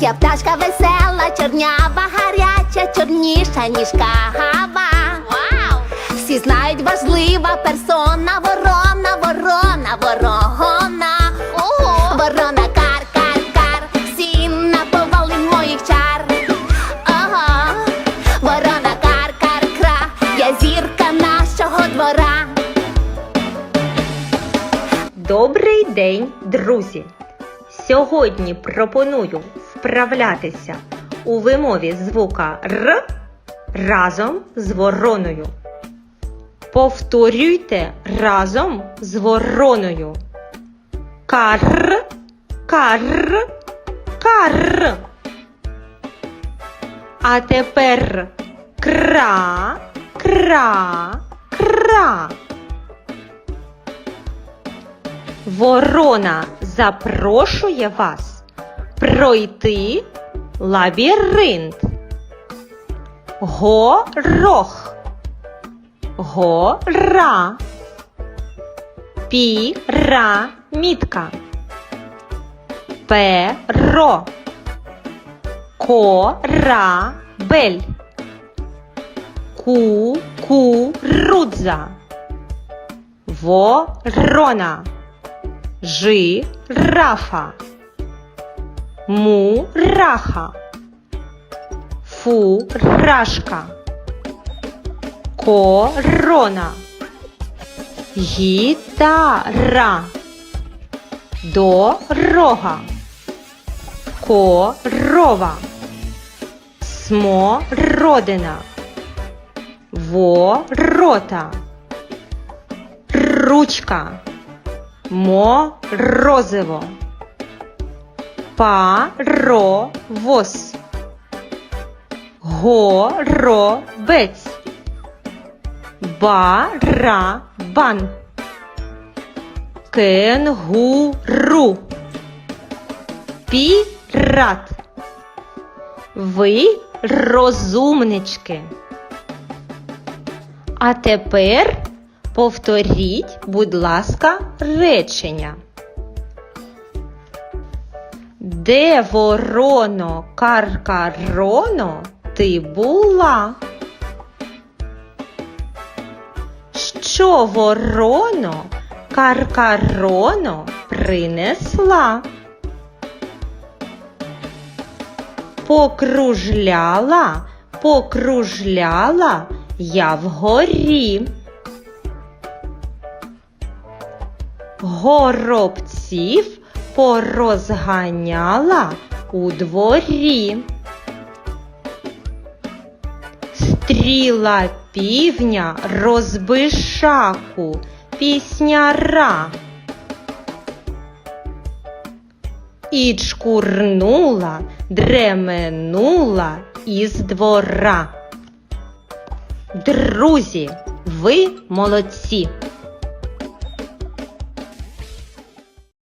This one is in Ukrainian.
Я пташка весела, чорнява, гаряча, чорніша, ніж кава. Вау! Всі знають важлива персона, ворона, ворона, ворона. Ого! Ворона, кар, кар, кар, всі наповали моїх чар. Ага, ворона, кар, кар, кра, я зірка нашого двора. Добрий день, друзі! Сьогодні пропоную вправлятися у вимові звука Р разом з вороною. Повторюйте разом з вороною. Кар, кар, кар. А тепер кра, кра, кра. Ворона запрошує вас пройти лабіринт. Горох. Гора. Пірамідка. Перо. Корабель. Кукурудза. Ворона. Жирафа. Мураха. Фуражка. Корона. Гітара. Дорога. Корова. Смородина. Ворота. Ручка. Морозиво. Паровоз. Горобець. Барабан. Кенгуру. Пірат. Ви розумнички. А тепер повторіть, будь ласка, речення. Де вороно каркароно ти була? Що вороно каркароно принесла? Покружляла, покружляла я вгорі. Горобців порозганяла у дворі. Стріла півня розбишаку пісняра. І чкурнула, дременула із двора. Друзі, ви молодці!